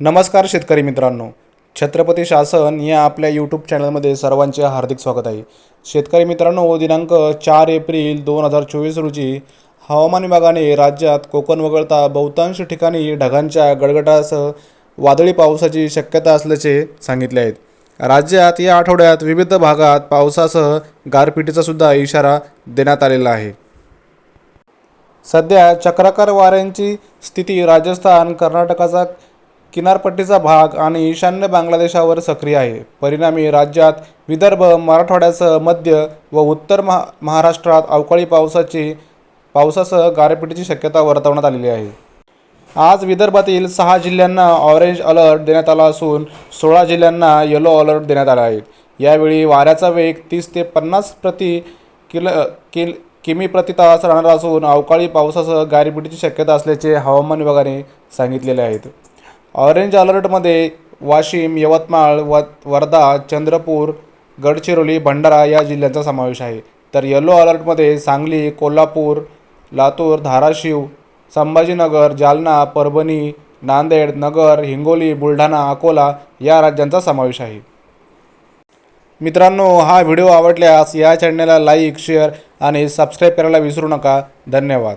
नमस्कार शेतकरी मित्रांनो. छत्रपती शासन या आपल्या यूट्यूब चॅनलमध्ये सर्वांचे हार्दिक स्वागत आहे. शेतकरी मित्रांनो दिनांक चार एप्रिल दोन हजार चोवीस रोजी हवामान विभागाने राज्यात कोकण वगळता बहुतांश ठिकाणी ढगांच्या गडगडासह वादळी पावसाची शक्यता असल्याचे सांगितले आहेत. राज्यात या आठवड्यात विविध भागात पावसासह गारपिटीचा सुद्धा इशारा देण्यात आलेला आहे. सध्या चक्राकार वाऱ्यांची स्थिती राजस्थान कर्नाटकाचा किनारपट्टीचा भाग आणि ईशान्य बांगलादेशावर सक्रिय आहे. परिणामी राज्यात विदर्भ मराठवाड्यासह मध्य व उत्तर महा महाराष्ट्रात अवकाळी पावसाची पावसासह गारपिटीची शक्यता वर्तवण्यात आलेली आहे. आज विदर्भातील सहा जिल्ह्यांना ऑरेंज अलर्ट देण्यात आला असून सोळा जिल्ह्यांना येलो अलर्ट देण्यात आला आहे. यावेळी वाऱ्याचा वेग तीस ते पन्नास प्रति किल किल किमी प्रति तास राहणार असून अवकाळी पावसासह गारपिटीची शक्यता असल्याचे हवामान विभागाने सांगितलेले आहेत. ऑरेंज अलर्टमध्ये वाशिम यवतमाळ व वर्धा चंद्रपूर गडचिरोली भंडारा या जिल्ह्यांचा समावेश आहे. तर येलो अलर्टमध्ये सांगली कोल्हापूर लातूर धाराशिव संभाजीनगर जालना परभणी नांदेड नगर हिंगोली बुलढाणा अकोला या राज्यांचा समावेश आहे. मित्रांनो हा व्हिडिओ आवडल्यास या चॅनलला लाईक शेअर आणि सबस्क्राईब करायला विसरू नका. धन्यवाद.